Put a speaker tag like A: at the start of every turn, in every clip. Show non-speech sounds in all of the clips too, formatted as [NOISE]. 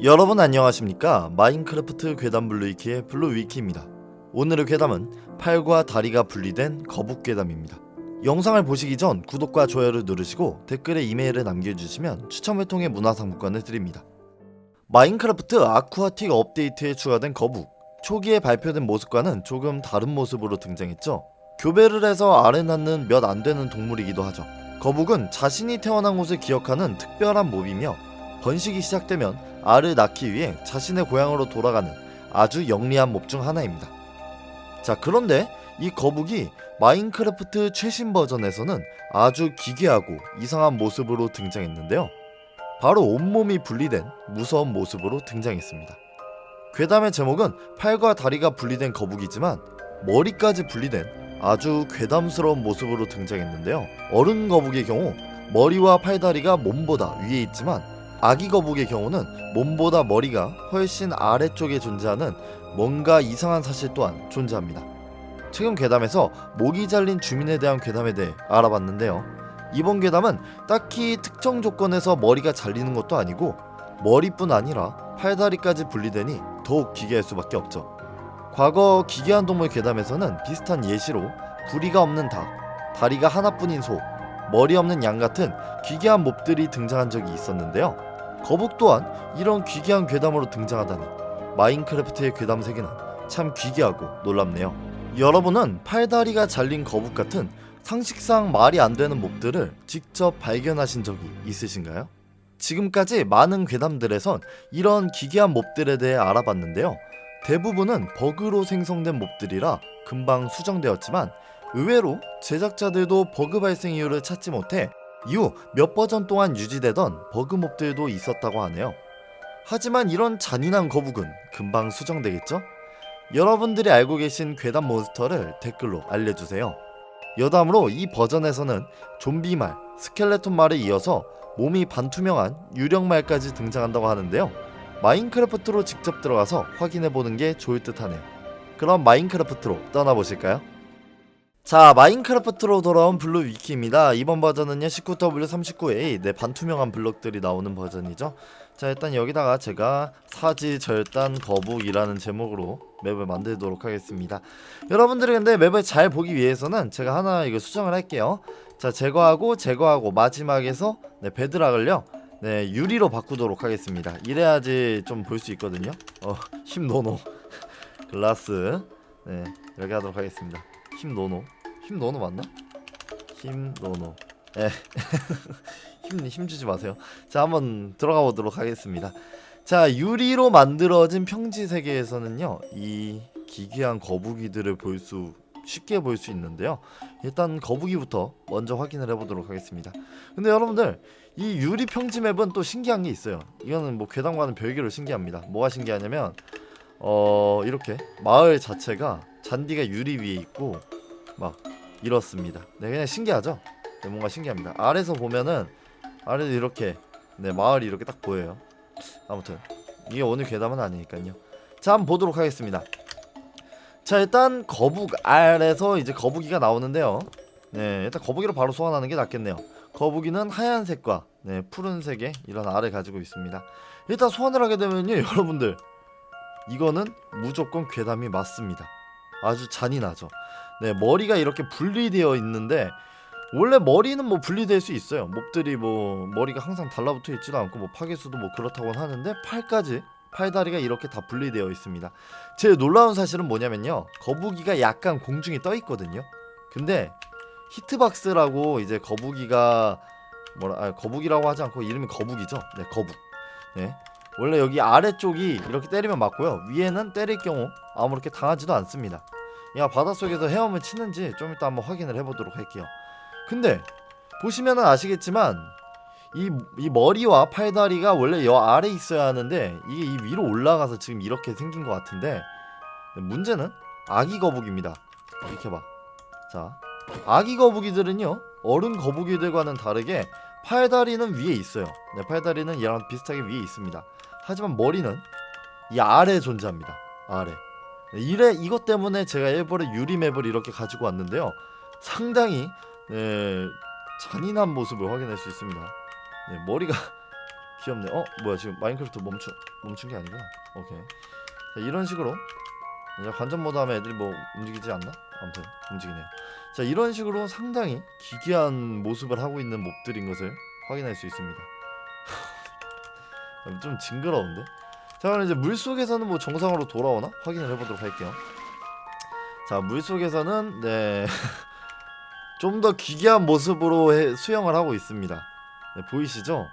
A: 여러분 안녕하십니까? 마인크래프트 괴담 블루위키의 블루위키입니다. 오늘의 괴담은 팔과 다리가 분리된 거북 괴담입니다. 영상을 보시기 전 구독과 좋아요를 누르시고 댓글에 이메일을 남겨주시면 추첨을 통해 문화상품권을 드립니다. 마인크래프트 아쿠아틱 업데이트에 추가된 거북. 초기에 발표된 모습과는 조금 다른 모습으로 등장했죠. 교배를 해서 알을 낳는 몇 안 되는 동물이기도 하죠. 거북은 자신이 태어난 곳을 기억하는 특별한 몹이며 번식이 시작되면 알을 낳기 위해 자신의 고향으로 돌아가는 아주 영리한 몹 중 하나입니다. 자, 그런데 이 거북이 마인크래프트 최신 버전에서는 아주 기괴하고 이상한 모습으로 등장했는데요. 바로 온몸이 분리된 무서운 모습으로 등장했습니다. 괴담의 제목은 팔과 다리가 분리된 거북이지만 머리까지 분리된 아주 괴담스러운 모습으로 등장했는데요. 어른 거북의 경우 머리와 팔다리가 몸보다 위에 있지만 아기 거북의 경우는 몸보다 머리가 훨씬 아래쪽에 존재하는 뭔가 이상한 사실 또한 존재합니다. 최근 괴담에서 목이 잘린 주민에 대한 괴담에 대해 알아봤는데요. 이번 괴담은 딱히 특정 조건에서 머리가 잘리는 것도 아니고 머리뿐 아니라 팔다리까지 분리되니 더욱 기괴할 수밖에 없죠. 과거 기괴한 동물 괴담에서는 비슷한 예시로 부리가 없는 닭, 다리가 하나뿐인 소, 머리 없는 양 같은 기괴한 몹들이 등장한 적이 있었는데요. 거북 또한 이런 기괴한 괴담으로 등장하다니 마인크래프트의 괴담 세계는 참 기괴하고 놀랍네요. 여러분은 팔다리가 잘린 거북 같은 상식상 말이 안 되는 몹들을 직접 발견하신 적이 있으신가요? 지금까지 많은 괴담들에선 이런 기괴한 몹들에 대해 알아봤는데요. 대부분은 버그로 생성된 몹들이라 금방 수정되었지만 의외로 제작자들도 버그 발생 이유를 찾지 못해 이후 몇 버전 동안 유지되던 버그 몹들도 있었다고 하네요. 하지만 이런 잔인한 거북은 금방 수정되겠죠? 여러분들이 알고 계신 괴담 몬스터를 댓글로 알려주세요. 여담으로 이 버전에서는 좀비 말, 스켈레톤 말에 이어서 몸이 반투명한 유령 말까지 등장한다고 하는데요. 마인크래프트로 직접 들어가서 확인해 보는 게 좋을 듯 하네요. 그럼 마인크래프트로 떠나보실까요? 자, 마인크래프트로 돌아온 블루 위키입니다. 이번 버전은요, 19W39A, 네, 반투명한 블럭들이 나오는 버전이죠. 자, 일단 여기다가 제가 사지 절단 거북이라는 제목으로 맵을 만들도록 하겠습니다. 여러분들이 근데 맵을 잘 보기 위해서는 제가 하나 이거 수정을 할게요. 자, 제거하고, 제거하고, 마지막에서, 네, 베드락을요, 네, 유리로 바꾸도록 하겠습니다. 이래야지 좀 볼 수 있거든요. 어, [LAUGHS] 힘 노노. [LAUGHS] 글라스. 네, 이렇게 하도록 하겠습니다. [LAUGHS] 힘 노노. 힘 노노 맞나? 힘 노노. 예. 힘, 힘 주지 마세요. 자, 한번 들어가 보도록 하겠습니다. 자, 유리로 만들어진 평지 세계에서는요, 이 기괴한 거북이들을 볼 수, 쉽게 볼 수 있는데요. 일단 거북이부터 먼저 확인을 해보도록 하겠습니다. 근데 여러분들, 이 유리 평지 맵은 또 신기한 게 있어요. 이거는 뭐 괴담과는 별개로 신기합니다. 뭐가 신기하냐면, 어, 이렇게 마을 자체가 잔디가 유리 위에 있고, 막 이렇습니다. 네, 그냥 신기하죠? 네, 뭔가 신기합니다. 아래서 보면은 아래도 이렇게 네 마을이 이렇게 딱 보여요. 아무튼 이게 오늘 괴담은 아니니까요. 자 한번 보도록 하겠습니다. 자 일단 거북 알에서 이제 거북이가 나오는데요. 네 일단 거북이로 바로 소환하는 게 낫겠네요. 거북이는 하얀색과 네 푸른색의 이런 알을 가지고 있습니다. 일단 소환을 하게 되면요 [LAUGHS] 여러분들 이거는 무조건 괴담이 맞습니다. 아주 잔인하죠. 네 머리가 이렇게 분리되어 있는데 원래 머리는 뭐 분리될 수 있어요. 몹들이 뭐 머리가 항상 달라붙어 있지도 않고 뭐 파괴수도 뭐 그렇다고는 하는데 팔까지 팔다리가 이렇게 다 분리되어 있습니다. 제일 놀라운 사실은 뭐냐면요. 거북이가 약간 공중에 떠 있거든요. 근데 히트박스라고 이제 거북이가 뭐라 아, 거북이라고 하지 않고 이름이 거북이죠. 네, 거북. 네. 원래 여기 아래쪽이 이렇게 때리면 맞고요. 위에는 때릴 경우 아무렇게 당하지도 않습니다. 야 바닷속에서 헤엄을 치는지 좀 이따 한번 확인을 해보도록 할게요. 근데 보시면은 아시겠지만 이, 이 머리와 팔다리가 원래 여 아래 있어야 하는데 이게 이 위로 올라가서 지금 이렇게 생긴 것 같은데 문제는 아기 거북입니다. 이렇게 봐. 자, 아기 거북이들은요 어른 거북이들과는 다르게 팔다리는 위에 있어요. 네, 팔다리는 얘랑 비슷하게 위에 있습니다. 하지만 머리는 이 아래에 존재합니다. 아래. 네, 이래 이것 때문에 제가 일부러 유리 맵을 이렇게 가지고 왔는데요. 상당히 네, 잔인한 모습을 확인할 수 있습니다. 네, 머리가 [LAUGHS] 귀엽네. 어 뭐야 지금 마인크래프트 멈춘 멈춘 게 아니구나. 오케이. 자, 이런 식으로 관전 모드 하면 애들이 뭐 움직이지 않나? 아무튼 움직이네요. 자 이런 식으로 상당히 기괴한 모습을 하고 있는 몹들인 것을 확인할 수 있습니다. [LAUGHS] 좀 징그러운데? 자 그럼 이제 물 속에서는 뭐 정상으로 돌아오나 확인을 해보도록 할게요. 자 물 속에서는 네. [LAUGHS] 좀 더 기괴한 모습으로 해- 수영을 하고 있습니다. 네, 보이시죠?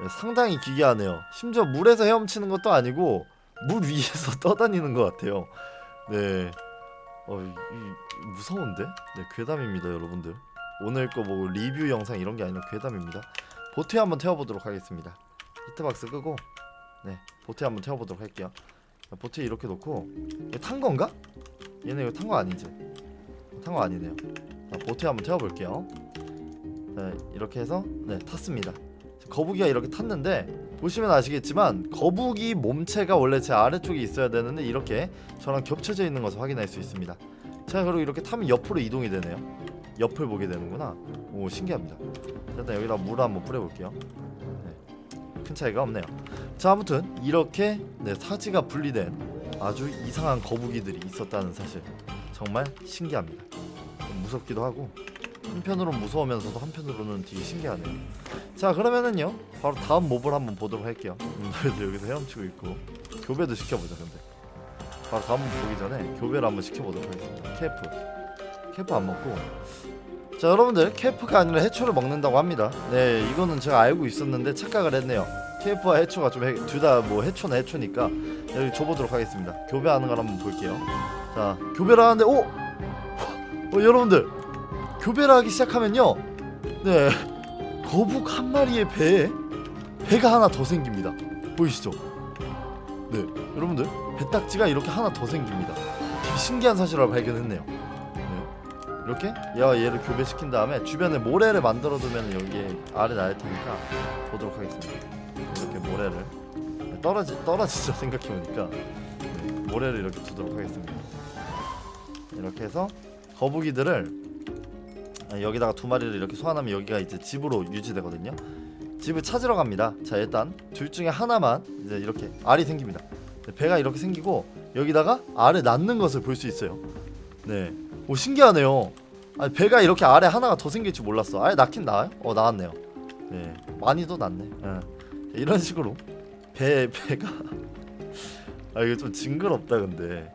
A: 네, 상당히 기괴하네요. 심지어 물에서 헤엄치는 것도 아니고 물 위에서 [LAUGHS] 떠다니는 것 같아요. 네, 어, 이, 이- 무서운데? 네, 괴담입니다, 여러분들. 오늘 거 뭐 리뷰 영상 이런 게 아니라 괴담입니다. 보트에 한번 태워보도록 하겠습니다. 히트박스 끄고, 네, 보트에 한번 태워보도록 할게요. 자, 보트에 이렇게 놓고, 이거 탄 건가? 얘네 이거 탄 거 아니지? 탄 거 아니네요. 자, 보트에 한번 태워볼게요. 네, 이렇게 해서 네 탔습니다. 거북이가 이렇게 탔는데 보시면 아시겠지만 거북이 몸체가 원래 제 아래쪽에 있어야 되는데 이렇게 저랑 겹쳐져 있는 것을 확인할 수 있습니다. 자 그리고 이렇게 타면 옆으로 이동이 되네요. 옆을 보게 되는구나. 오 신기합니다. 일단 여기다 물 한번 뿌려볼게요. 네, 큰 차이가 없네요. 자 아무튼 이렇게 네, 사지가 분리된 아주 이상한 거북이들이 있었다는 사실 정말 신기합니다. 좀 무섭기도 하고 한편으로는 무서우면서도 한편으로는 되게 신기하네요. 자 그러면은요 바로 다음 몹을 한번 보도록 할게요. 음, 여기서 헤엄치고 있고 교배도 시켜보자 근데 바로 다음 몹 보기 전에 교배를 한번 시켜보도록 하겠습니다. 케프 케프 안 먹고 자 여러분들 케프가 아니라 해초를 먹는다고 합니다. 네 이거는 제가 알고 있었는데 착각을 했네요. 케프와 해초가 좀 둘 다 뭐 해초나 해초니까 여기 줘보도록 하겠습니다. 교배하는 걸 한번 볼게요. 자 교배를 하는데 오 어, 여러분들 교배를 하기 시작하면요. 네 거북 한 마리의 배에 배가 하나 더 생깁니다. 보이시죠? 네 여러분들 배딱지가 이렇게 하나 더 생깁니다. 신기한 사실을 발견했네요. 네. 이렇게 얘와 얘를 교배시킨 다음에 주변에 모래를 만들어 두면 여기에 알이 날 테니까 보도록 하겠습니다. 이렇게 모래를 네, 떨어지 떨어지죠 [LAUGHS] 생각해보니까. 네, 모래를 이렇게 두도록 하겠습니다. 이렇게 해서 거북이들을 아, 여기다가 두 마리를 이렇게 소환하면 여기가 이제 집으로 유지되거든요. 집을 찾으러 갑니다. 자 일단 둘 중에 하나만 이제 이렇게 알이 생깁니다. 네, 배가 이렇게 생기고 여기다가 알을 낳는 것을 볼 수 있어요. 네, 오 신기하네요. 아니 배가 이렇게 알에 하나가 더 생길 줄 몰랐어. 알 낳긴 나와요? 어 나왔네요. 네, 많이도 낳네. 예. 이런 식으로 배 배가 [LAUGHS] 아 이거 좀 징그럽다 근데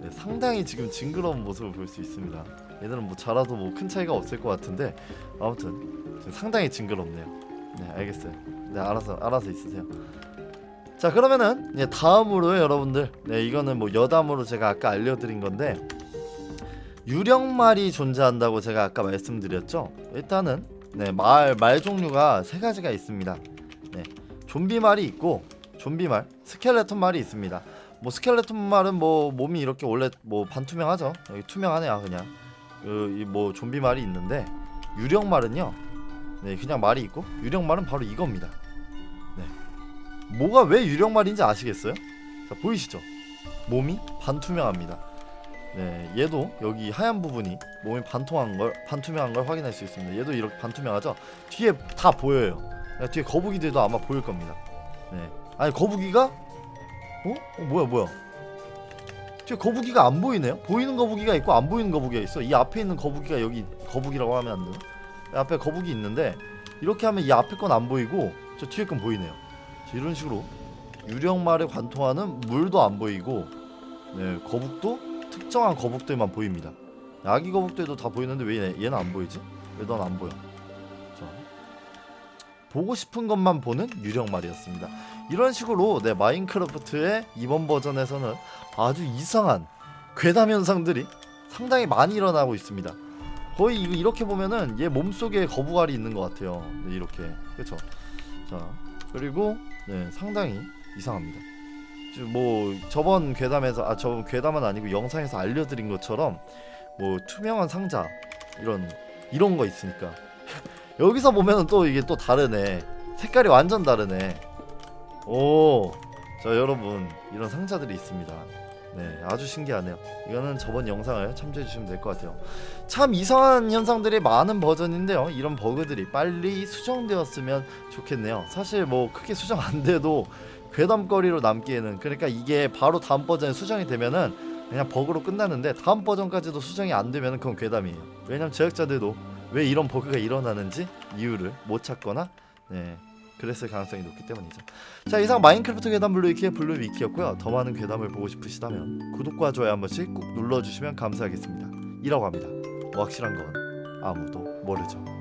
A: 네, 상당히 지금 징그러운 모습을 볼 수 있습니다. 얘들은 뭐 자라도 뭐 큰 차이가 없을 것 같은데 아무튼 상당히 징그럽네요. 네 알겠어요. 네 알아서 알아서 있으세요. 자 그러면은 이제 다음으로 여러분들 네 이거는 뭐 여담으로 제가 아까 알려드린 건데 유령말이 존재한다고 제가 아까 말씀드렸죠. 일단은 네 말 말 종류가 세 가지가 있습니다. 네 좀비말이 있고 좀비말, 스켈레톤 말이 있습니다. 뭐 스켈레톤 말은 뭐 몸이 이렇게 원래 뭐 반투명하죠. 여기 투명하네요 그냥. 그이뭐 좀비 말이 있는데 유령 말은요. 네 그냥 말이 있고 유령 말은 바로 이겁니다. 네 뭐가 왜 유령 말인지 아시겠어요? 자 보이시죠? 몸이 반투명합니다. 네 얘도 여기 하얀 부분이 몸이 반통한 걸 반투명한 걸 확인할 수 있습니다. 얘도 이렇게 반투명하죠? 뒤에 다 보여요. 그러니까 뒤에 거북이들도 아마 보일 겁니다. 네 아니 거북이가 어? 어 뭐야 뭐야 뒤에 거북이가 안 보이네요? 보이는 거북이가 있고 안 보이는 거북이가 있어. 이 앞에 있는 거북이가 여기 거북이라고 하면 안이 앞에 거북이 있는데 이렇게 하면 이 앞에 건 안 보이고 저 뒤에 건 보이네요. 자, 이런 식으로 유령말에 관통하는 물도 안 보이고 네 거북도 특정한 거북들만 보입니다. 아기 거북들도 다 보이는데 왜 얘, 얘는 안 보이지? 왜 넌 안 보여? 자 보고 싶은 것만 보는 유령 말이었습니다 이런 식으로 네 마인크래프트의 이번 버전에서는 아주 이상한 괴담 현상들이 상당히 많이 일어나고 있습니다. 거의 이렇게 보면은 얘 몸속에 거북알이 있는 것 같아요. 네, 이렇게 그렇죠. 자 그리고 네 상당히 이상합니다. 뭐 저번 괴담에서 아 저번 괴담은 아니고 영상에서 알려드린 것처럼 뭐 투명한 상자 이런 이런 거 있으니까 여기서 보면은 또 이게 또 다르네. 색깔이 완전 다르네. 오, 자 여러분 이런 상자들이 있습니다. 네, 아주 신기하네요. 이거는 저번 영상을 참조해 주시면 될 것 같아요. 참 이상한 현상들이 많은 버전인데요. 이런 버그들이 빨리 수정되었으면 좋겠네요. 사실 뭐 크게 수정 안 돼도 괴담거리로 남기에는 그러니까 이게 바로 다음 버전에 수정이 되면은 그냥 버그로 끝나는데 다음 버전까지도 수정이 안 되면은 그건 괴담이에요. 왜냐면 제작자들도 왜 이런 버그가 일어나는지 이유를 못 찾거나 네. 그랬을 가능성이 높기 때문이죠. 자 이상 마인크래프트 괴담 블루위키의 블루위키였고요. 더 많은 괴담을 보고 싶으시다면 구독과 좋아요 한 번씩 꾹 눌러주시면 감사하겠습니다. 이라고 합니다. 뭐 확실한 건 아무도 모르죠.